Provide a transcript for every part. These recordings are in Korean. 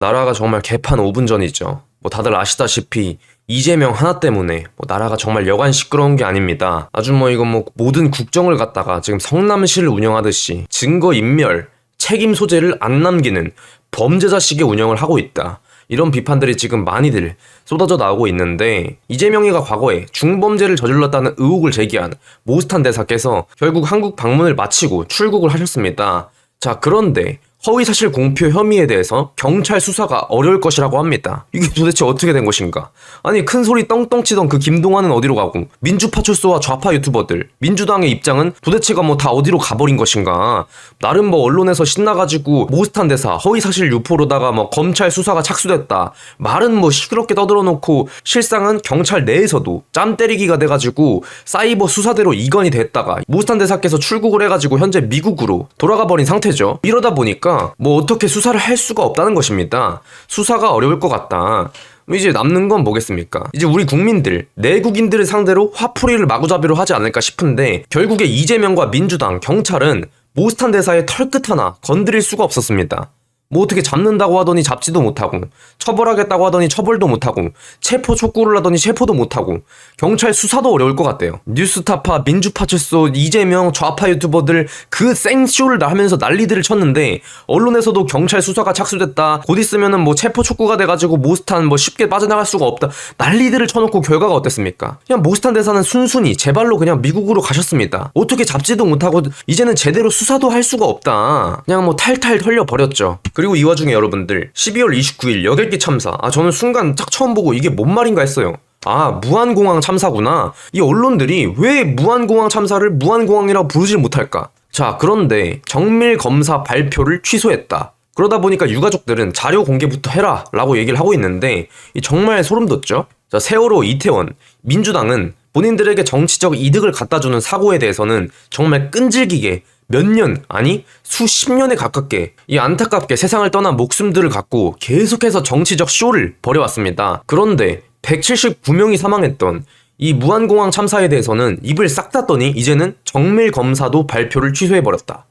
나라가 정말 개판 5분 전이죠. 뭐 다들 아시다시피 이재명 하나 때문에 뭐 나라가 정말 여간 시끄러운 게 아닙니다. 아주 뭐 이건 뭐 모든 국정을 갖다가 지금 성남시를 운영하듯이 증거 인멸, 책임 소재를 안 남기는 범죄자식의 운영을 하고 있다. 이런 비판들이 지금 많이들 쏟아져 나오고 있는데 이재명이가 과거에 중범죄를 저질렀다는 의혹을 제기한 모스탄 대사께서 결국 한국 방문을 마치고 출국을 하셨습니다. 자, 그런데 허위사실 공표 혐의에 대해서 경찰 수사가 어려울 것이라고 합니다. 이게 도대체 어떻게 된 것인가? 아니 큰 소리 떵떵 치던 그 김동완은 어디로 가고 민주파출소와 좌파 유튜버들 민주당의 입장은 도대체가 뭐 다 어디로 가버린 것인가? 나름 뭐 언론에서 신나가지고 모스탄 대사 허위사실 유포로다가 뭐 검찰 수사가 착수됐다 말은 뭐 시끄럽게 떠들어놓고 실상은 경찰 내에서도 짬 때리기가 돼가지고 사이버 수사대로 이건이 됐다가 모스탄 대사께서 출국을 해가지고 현재 미국으로 돌아가 버린 상태죠. 이러다 보니까 뭐 어떻게 수사를 할 수가 없다는 것입니다. 수사가 어려울 것 같다. 이제 남는 건 뭐겠습니까? 이제 우리 국민들, 내국인들을 상대로 화풀이를 마구잡이로 하지 않을까 싶은데 결국에 이재명과 민주당, 경찰은 모스탄 대사의 털끝 하나 건드릴 수가 없었습니다. 뭐 어떻게 잡는다고 하더니 잡지도 못하고 처벌하겠다고 하더니 처벌도 못하고 체포 촉구를 하더니 체포도 못하고 경찰 수사도 어려울 것 같대요. 뉴스타파 민주파출소 이재명 좌파 유튜버들 그 생쇼를 다 하면서 난리들을 쳤는데 언론에서도 경찰 수사가 착수됐다. 곧 있으면은 뭐 체포 촉구가 돼가지고 모스탄 뭐 쉽게 빠져나갈 수가 없다. 난리들을 쳐놓고 결과가 어땠습니까? 그냥 모스탄 대사는 순순히 제발로 그냥 미국으로 가셨습니다. 어떻게 잡지도 못하고 이제는 제대로 수사도 할 수가 없다. 그냥 뭐 탈탈 털려 버렸죠 그리고 이 와중에 여러분들 12월 29일 여객기 참사. 아 저는 순간 딱 처음 보고 이게 뭔 말인가 했어요. 아 무한공항 참사구나. 이 언론들이 왜 무한공항 참사를 무한공항이라고 부르질 못할까? 자 그런데 정밀 검사 발표를 취소했다. 그러다 보니까 유가족들은 자료 공개부터 해라 라고 얘기를 하고 있는데 이 정말 소름 돋죠? 자 세월호 이태원. 민주당은 본인들에게 정치적 이득을 갖다주는 사고에 대해서는 정말 끈질기게 몇 년, 아니 수십 년에 가깝게 이 안타깝게 세상을 떠난 목숨들을 갖고 계속해서 정치적 쇼를 벌여왔습니다. 그런데 179명이 사망했던 이 무한공항 참사에 대해서는 입을 싹 닫더니 이제는 정밀 검사도 발표를 취소해버렸다.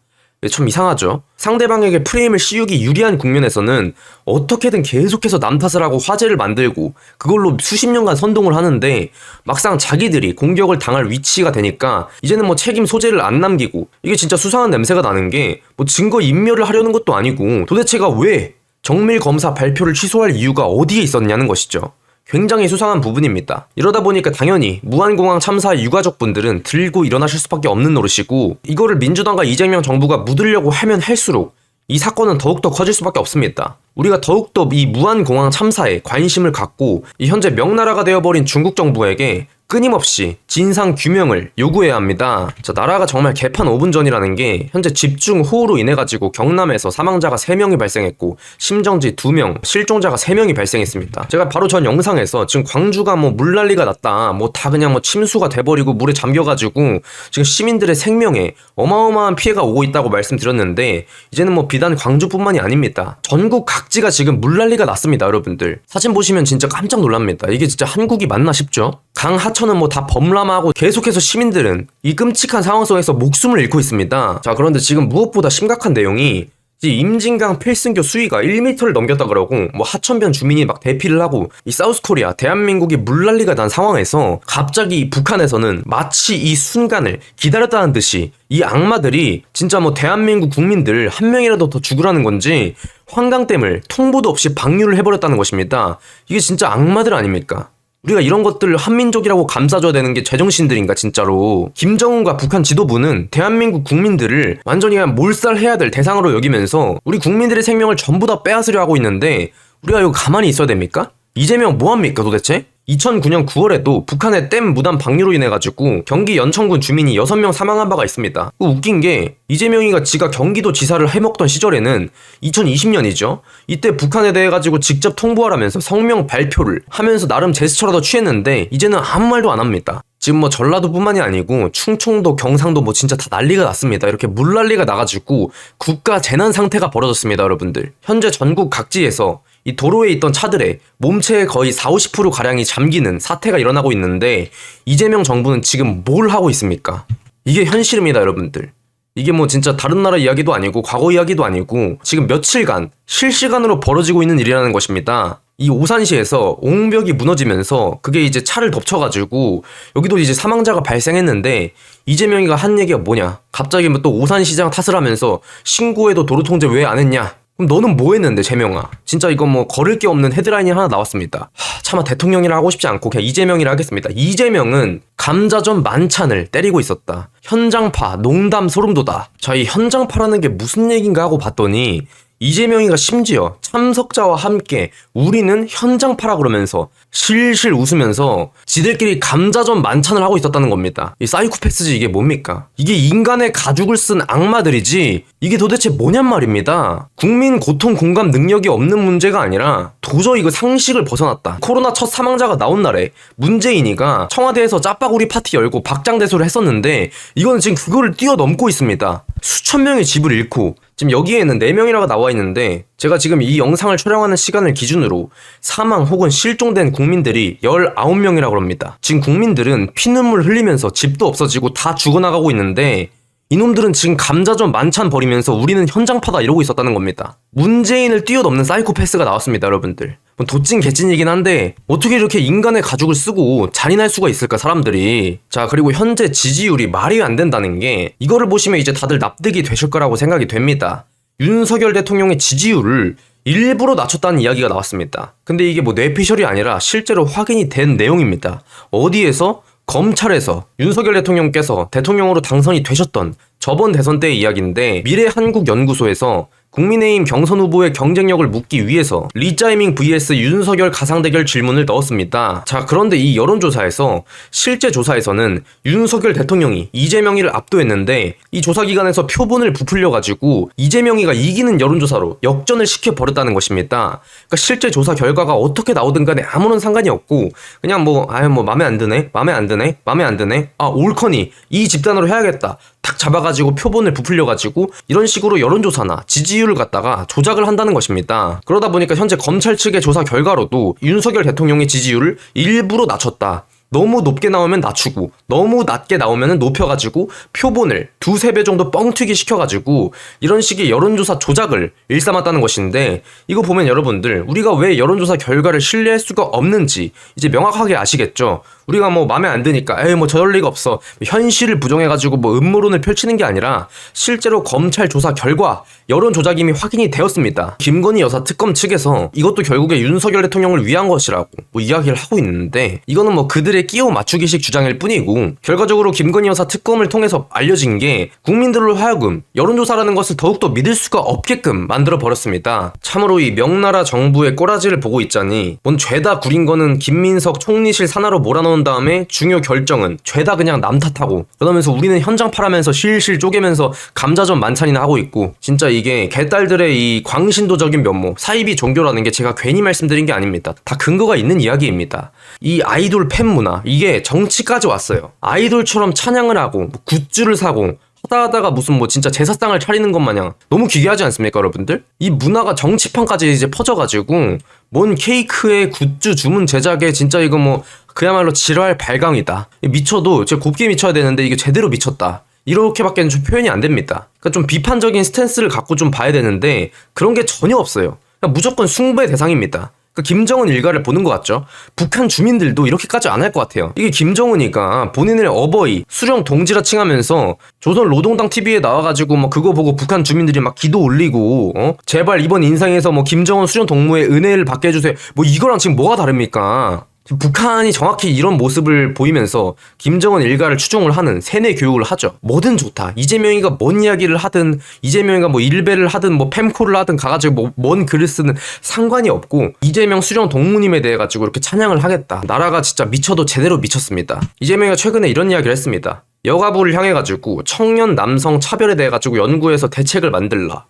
참 이상하죠. 상대방에게 프레임을 씌우기 유리한 국면에서는 어떻게든 계속해서 남 탓을 하고 화제를 만들고 그걸로 수십 년간 선동을 하는데 막상 자기들이 공격을 당할 위치가 되니까 이제는 뭐 책임 소재를 안 남기고 이게 진짜 수상한 냄새가 나는 게 뭐 증거 인멸을 하려는 것도 아니고 도대체가 왜 정밀 검사 발표를 취소할 이유가 어디에 있었냐는 것이죠. 굉장히 수상한 부분입니다. 이러다 보니까 당연히 무한공항 참사 유가족분들은 들고 일어나실 수밖에 없는 노릇이고 이거를 민주당과 이재명 정부가 묻으려고 하면 할수록 이 사건은 더욱더 커질 수밖에 없습니다. 우리가 더욱더 이 무한공항 참사에 관심을 갖고 이 현재 명나라가 되어버린 중국 정부에게 끊임없이 진상 규명을 요구해야 합니다. 자, 나라가 정말 개판 5분 전이라는 게 현재 집중 호우로 인해 가지고 경남에서 사망자가 3명이 발생했고 심정지 2명, 실종자가 3명이 발생했습니다. 제가 바로 전 영상에서 지금 광주가 뭐 물난리가 났다. 뭐 다 그냥 뭐 침수가 돼 버리고 물에 잠겨 가지고 지금 시민들의 생명에 어마어마한 피해가 오고 있다고 말씀드렸는데 이제는 뭐 비단 광주뿐만이 아닙니다. 전국 각지가 지금 물난리가 났습니다, 여러분들. 사진 보시면 진짜 깜짝 놀랍니다. 이게 진짜 한국이 맞나 싶죠? 강하 천은 뭐 다 범람하고 계속해서 시민들은 이 끔찍한 상황 속에서 목숨을 잃고 있습니다. 자, 그런데 지금 무엇보다 심각한 내용이 이 임진강 필승교 수위가 1m를 넘겼다 그러고 뭐 하천변 주민이 막 대피를 하고 이 사우스 코리아 대한민국이 물난리가 난 상황에서 갑자기 북한에서는 마치 이 순간을 기다렸다는 듯이 이 악마들이 진짜 뭐 대한민국 국민들 한 명이라도 더 죽으라는 건지 환강댐을 통보도 없이 방류를 해버렸다는 것입니다. 이게 진짜 악마들 아닙니까? 우리가 이런 것들을 한민족이라고 감싸줘야 되는 게 제정신들인가 진짜로 김정은과 북한 지도부는 대한민국 국민들을 완전히 몰살해야 될 대상으로 여기면서 우리 국민들의 생명을 전부 다 빼앗으려 하고 있는데 우리가 이거 가만히 있어야 됩니까? 이재명 뭐합니까 도대체? 2009년 9월에도 북한의 댐 무단 방류로 인해 가지고 경기 연천군 주민이 6명 사망한 바가 있습니다. 그 웃긴 게 이재명이가 지가 경기도 지사를 해먹던 시절에는 2020년이죠. 이때 북한에 대해 가지고 직접 통보하라면서 성명 발표를 하면서 나름 제스처라도 취했는데 이제는 아무 말도 안 합니다. 지금 뭐 전라도뿐만이 아니고 충청도, 경상도 뭐 진짜 다 난리가 났습니다. 이렇게 물난리가 나가지고 국가 재난 상태가 벌어졌습니다, 여러분들. 현재 전국 각지에서 이 도로에 있던 차들의 몸체의 거의 4, 50% 가량이 잠기는 사태가 일어나고 있는데 이재명 정부는 지금 뭘 하고 있습니까? 이게 현실입니다, 여러분들. 이게 뭐 진짜 다른 나라 이야기도 아니고 과거 이야기도 아니고 지금 며칠간 실시간으로 벌어지고 있는 일이라는 것입니다. 이 오산시에서 옹벽이 무너지면서 그게 이제 차를 덮쳐가지고 여기도 이제 사망자가 발생했는데 이재명이가 한 얘기가 뭐냐? 갑자기 뭐또 오산시장 탓을 하면서 신고해도 도로통제 왜 안 했냐? 그럼 너는 뭐 했는데 재명아? 진짜 이거 뭐 걸을 게 없는 헤드라인이 하나 나왔습니다. 하, 차마 대통령이라 하고 싶지 않고 그냥 이재명이라 하겠습니다. 이재명은 감자전 만찬을 때리고 있었다. 현장파, 농담 소름돋아. 자, 이 현장파라는 게 무슨 얘긴가 하고 봤더니 이재명이가 심지어 참석자와 함께 우리는 현장 파라 그러면서 실실 웃으면서 지들끼리 감자전 만찬을 하고 있었다는 겁니다. 이 사이코패스지 이게 뭡니까? 이게 인간의 가죽을 쓴 악마들이지 이게 도대체 뭐냔 말입니다. 국민 고통 공감 능력이 없는 문제가 아니라 도저히 이거 상식을 벗어났다. 코로나 첫 사망자가 나온 날에 문재인이가 청와대에서 짜파구리 파티 열고 박장대소를 했었는데 이거는 지금 그거를 뛰어넘고 있습니다. 수천 명의 집을 잃고 지금 여기에는 4명이라고 나와 있는데 제가 지금 이 영상을 촬영하는 시간을 기준으로 사망 혹은 실종된 국민들이 19명이라고 합니다. 지금 국민들은 피눈물 흘리면서 집도 없어지고 다 죽어나가고 있는데 이놈들은 지금 감자전 만찬 벌이면서 우리는 현장파다 이러고 있었다는 겁니다. 문재인을 뛰어넘는 사이코패스가 나왔습니다, 여러분들. 뭐 도찐 개찐이긴 한데 어떻게 이렇게 인간의 가죽을 쓰고 잔인할 수가 있을까 사람들이 자 그리고 현재 지지율이 말이 안 된다는 게 이거를 보시면 이제 다들 납득이 되실 거라고 생각이 됩니다. 윤석열 대통령의 지지율을 일부러 낮췄다는 이야기가 나왔습니다. 근데 이게 뭐 뇌피셜이 아니라 실제로 확인이 된 내용입니다. 어디에서? 검찰에서 윤석열 대통령께서 대통령으로 당선이 되셨던 저번 대선 때의 이야기인데 미래 한국연구소에서 국민의힘 경선 후보의 경쟁력을 묻기 위해서 리짜이밍 vs 윤석열 가상대결 질문을 넣었습니다. 자, 그런데 이 여론조사에서 실제 조사에서는 윤석열 대통령이 이재명이를 압도했는데 이 조사 기관에서 표본을 부풀려가지고 이재명이가 이기는 여론조사로 역전을 시켜버렸다는 것입니다. 그러니까 실제 조사 결과가 어떻게 나오든 간에 아무런 상관이 없고 그냥 뭐 아유 뭐 맘에 안 드네, 맘에 안 드네, 맘에 안 드네, 아 옳거니 이 집단으로 해야겠다. 탁 잡아가지고 표본을 부풀려가지고 이런 식으로 여론조사나 지지율 을 갖다가 조작을 한다는 것입니다. 그러다 보니까 현재 검찰 측의 조사 결과로도 윤석열 대통령의 지지율을 일부러 낮췄다. 너무 높게 나오면 낮추고 너무 낮게 나오면 높여가지고 표본을 두세 배 정도 뻥튀기 시켜가지고 이런 식의 여론조사 조작을 일삼았다는 것인데 이거 보면 여러분들 우리가 왜 여론조사 결과를 신뢰할 수가 없는지 이제 명확하게 아시겠죠? 우리가 뭐 마음에 안 드니까 에이 뭐 저럴 리가 없어 현실을 부정해가지고 뭐 음모론을 펼치는 게 아니라 실제로 검찰 조사 결과 여론 조작임이 확인이 되었습니다. 김건희 여사 특검 측에서 이것도 결국에 윤석열 대통령을 위한 것이라고 뭐 이야기를 하고 있는데 이거는 뭐 그들의 끼워 맞추기식 주장일 뿐이고 결과적으로 김건희 여사 특검을 통해서 알려진 게 국민들로 하여금 여론조사라는 것을 더욱더 믿을 수가 없게끔 만들어 버렸습니다. 참으로 이 명나라 정부의 꼬라지를 보고 있자니 뭔 죄다 구린 거는 김민석 총리실 산하로 몰아넣은 다음에 중요 결정은 죄다 그냥 남 탓하고 그러면서 우리는 현장 파라면서 실실 쪼개면서 감자전 만찬이나 하고 있고 진짜 이게 개딸들의 이 광신도적인 면모 사이비 종교라는 게 제가 괜히 말씀드린 게 아닙니다. 다 근거가 있는 이야기입니다. 이 아이돌 팬 문화 이게 정치까지 왔어요. 아이돌처럼 찬양을 하고 뭐 굿즈를 사고 하다 하다가 무슨 뭐 진짜 제사상을 차리는 것 마냥 너무 기괴하지 않습니까, 여러분들? 이 문화가 정치판까지 이제 퍼져가지고 뭔 케이크에 굿즈 주문 제작에 진짜 이거 뭐 그야말로 지랄 발광이다. 미쳐도 제 곱게 미쳐야 되는데 이게 제대로 미쳤다. 이렇게밖에는 좀 표현이 안 됩니다. 그러니까 좀 비판적인 스탠스를 갖고 좀 봐야 되는데 그런 게 전혀 없어요. 그냥 무조건 숭배 대상입니다. 그 김정은 일가를 보는 것 같죠? 북한 주민들도 이렇게까지 안 할 것 같아요. 이게 김정은이가 본인의 어버이 수령 동지라 칭하면서 조선 노동당 TV에 나와가지고 막 그거 보고 북한 주민들이 막 기도 올리고 어? 제발 이번 인상에서 뭐 김정은 수령 동무의 은혜를 받게 해주세요. 뭐 이거랑 지금 뭐가 다릅니까? 북한이 정확히 이런 모습을 보이면서 김정은 일가를 추종을 하는 세뇌 교육을 하죠. 뭐든 좋다. 이재명이가 뭔 이야기를 하든 이재명이가 뭐 일배를 하든 뭐 팸코를 하든 가가지고 뭐 뭔 글을 쓰는 상관이 없고 이재명 수령 동무님에 대해 가지고 이렇게 찬양을 하겠다. 나라가 진짜 미쳐도 제대로 미쳤습니다. 이재명이가 최근에 이런 이야기를 했습니다. 여가부를 향해 가지고 청년 남성 차별에 대해 가지고 연구해서 대책을 만들라.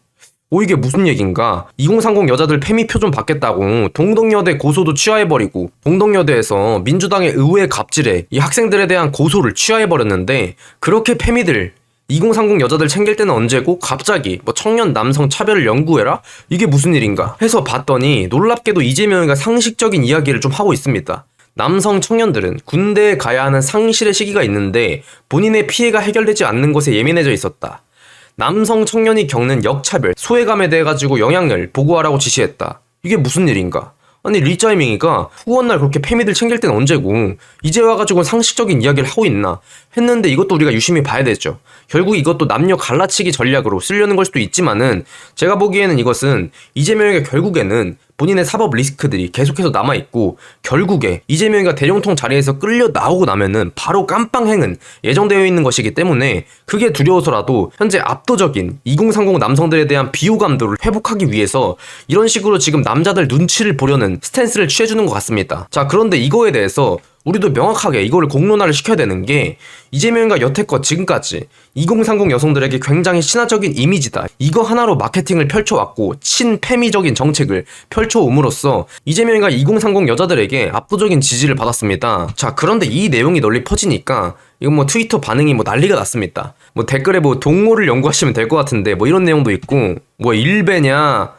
오 이게 무슨 얘긴가? 2030 여자들 페미 표 좀 받겠다고 동덕여대 고소도 취하해버리고 동덕여대에서 민주당의 의회 갑질에 이 학생들에 대한 고소를 취하해버렸는데 그렇게 페미들 2030 여자들 챙길 때는 언제고 갑자기 뭐 청년 남성 차별을 연구해라? 이게 무슨 일인가? 해서 봤더니 놀랍게도 이재명이가 상식적인 이야기를 좀 하고 있습니다. 남성 청년들은 군대에 가야 하는 상실의 시기가 있는데 본인의 피해가 해결되지 않는 것에 예민해져 있었다. 남성 청년이 겪는 역차별, 소외감에 대해 가지고 영향을 보고하라고 지시했다. 이게 무슨 일인가? 아니 리짜이밍이가 후원날 그렇게 페미들 챙길 땐 언제고 이제 와가지고 상식적인 이야기를 하고 있나 했는데 이것도 우리가 유심히 봐야 되죠. 결국 이것도 남녀 갈라치기 전략으로 쓰려는 걸 수도 있지만은 제가 보기에는 이것은 이재명에게 결국에는 본인의 사법 리스크들이 계속해서 남아있고 결국에 이재명이가 대령통 자리에서 끌려 나오고 나면은 바로 깜빵행은 예정되어 있는 것이기 때문에 그게 두려워서라도 현재 압도적인 2030 남성들에 대한 비호감도를 회복하기 위해서 이런 식으로 지금 남자들 눈치를 보려는 스탠스를 취해주는 것 같습니다. 자 그런데 이거에 대해서 우리도 명확하게 이거를 공론화를 시켜야 되는 게 이재명과 여태껏 지금까지 2030 여성들에게 굉장히 친화적인 이미지다. 이거 하나로 마케팅을 펼쳐왔고 친페미적인 정책을 펼쳐옴으로써 이재명이가 2030 여자들에게 압도적인 지지를 받았습니다. 자 그런데 이 내용이 널리 퍼지니까 이건 뭐 트위터 반응이 뭐 난리가 났습니다. 뭐 댓글에 뭐 동물을 연구하시면 될 것 같은데 뭐 이런 내용도 있고 뭐 일베냐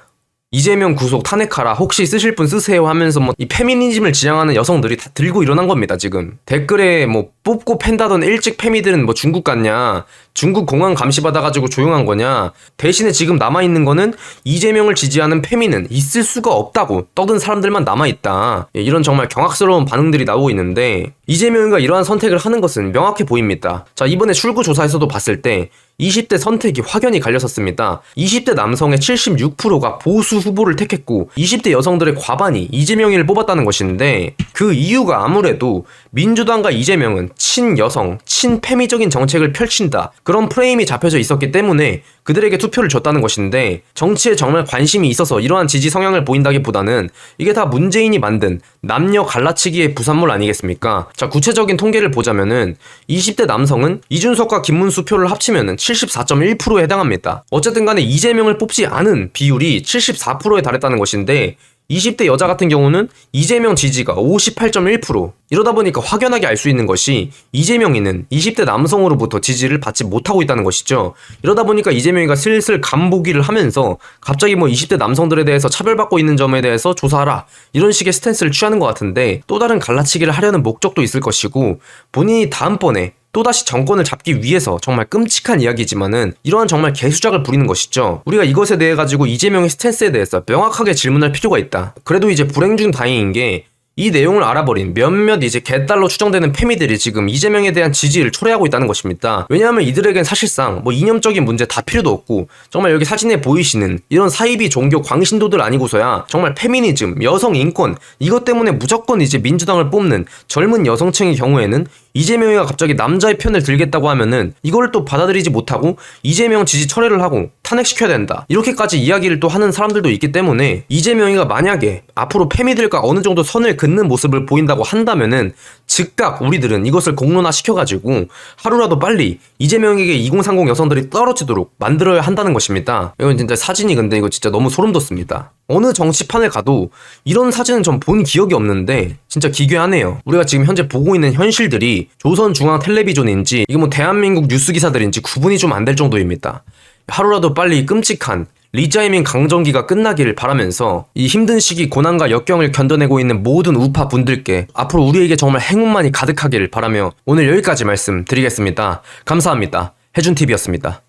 이재명 구속 탄핵하라. 혹시 쓰실 분 쓰세요 하면서 뭐 이 페미니즘을 지향하는 여성들이 다 들고 일어난 겁니다 지금. 댓글에 뭐 뽑고 팬다던 일찍 페미들은 뭐 중국 갔냐? 중국 공항 감시 받아가지고 조용한 거냐? 대신에 지금 남아 있는 거는 이재명을 지지하는 페미는 있을 수가 없다고 떠든 사람들만 남아 있다. 예, 이런 정말 경악스러운 반응들이 나오고 있는데 이재명이가 이러한 선택을 하는 것은 명확해 보입니다. 자 이번에 출구 조사에서도 봤을 때 20대 선택이 확연히 갈렸었습니다. 20대 남성의 76%가 보수 후보를 택했고 20대 여성들의 과반이 이재명이를 뽑았다는 것인데 그 이유가 아무래도 민주당과 이재명은 친여성, 친페미적인 정책을 펼친다. 그런 프레임이 잡혀져 있었기 때문에 그들에게 투표를 줬다는 것인데 정치에 정말 관심이 있어서 이러한 지지 성향을 보인다기보다는 이게 다 문재인이 만든 남녀 갈라치기의 부산물 아니겠습니까? 자, 구체적인 통계를 보자면은 20대 남성은 이준석과 김문수 표를 합치면은 74.1%에 해당합니다. 어쨌든 간에 이재명을 뽑지 않은 비율이 74%에 달했다는 것인데 20대 여자 같은 경우는 이재명 지지가 58.1% 이러다 보니까 확연하게 알 수 있는 것이 이재명이는 20대 남성으로부터 지지를 받지 못하고 있다는 것이죠. 이러다 보니까 이재명이가 슬슬 간보기를 하면서 갑자기 뭐 20대 남성들에 대해서 차별받고 있는 점에 대해서 조사하라 이런 식의 스탠스를 취하는 것 같은데 또 다른 갈라치기를 하려는 목적도 있을 것이고 본인이 다음번에 또다시 정권을 잡기 위해서 정말 끔찍한 이야기지만은 이러한 정말 개수작을 부리는 것이죠. 우리가 이것에 대해 가지고 이재명의 스탠스에 대해서 명확하게 질문할 필요가 있다. 그래도 이제 불행 중 다행인 게 이 내용을 알아버린 몇몇 이제 개딸로 추정되는 페미들이 지금 이재명에 대한 지지를 초래하고 있다는 것입니다. 왜냐하면 이들에겐 사실상 뭐 이념적인 문제 다 필요도 없고 정말 여기 사진에 보이시는 이런 사이비 종교 광신도들 아니고서야 정말 페미니즘, 여성 인권 이것 때문에 무조건 이제 민주당을 뽑는 젊은 여성층의 경우에는 이재명이가 갑자기 남자의 편을 들겠다고 하면은 이거를 또 받아들이지 못하고 이재명 지지 철회를 하고 탄핵시켜야 된다. 이렇게까지 이야기를 또 하는 사람들도 있기 때문에 이재명이가 만약에 앞으로 페미들과 어느 정도 선을 긋는 모습을 보인다고 한다면은 즉각 우리들은 이것을 공론화 시켜가지고 하루라도 빨리 이재명에게 2030 여성들이 떨어지도록 만들어야 한다는 것입니다. 이건 진짜 사진이 근데 이거 진짜 너무 소름 돋습니다. 어느 정치판에 가도 이런 사진은 전 본 기억이 없는데 진짜 기괴하네요. 우리가 지금 현재 보고 있는 현실들이 조선중앙 텔레비전인지 이게 뭐 대한민국 뉴스 기사들인지 구분이 좀 안 될 정도입니다. 하루라도 빨리 끔찍한 리자이밍 강정기가 끝나기를 바라면서 이 힘든 시기 고난과 역경을 견뎌내고 있는 모든 우파 분들께 앞으로 우리에게 정말 행운만이 가득하기를 바라며 오늘 여기까지 말씀드리겠습니다. 감사합니다. 해준TV였습니다.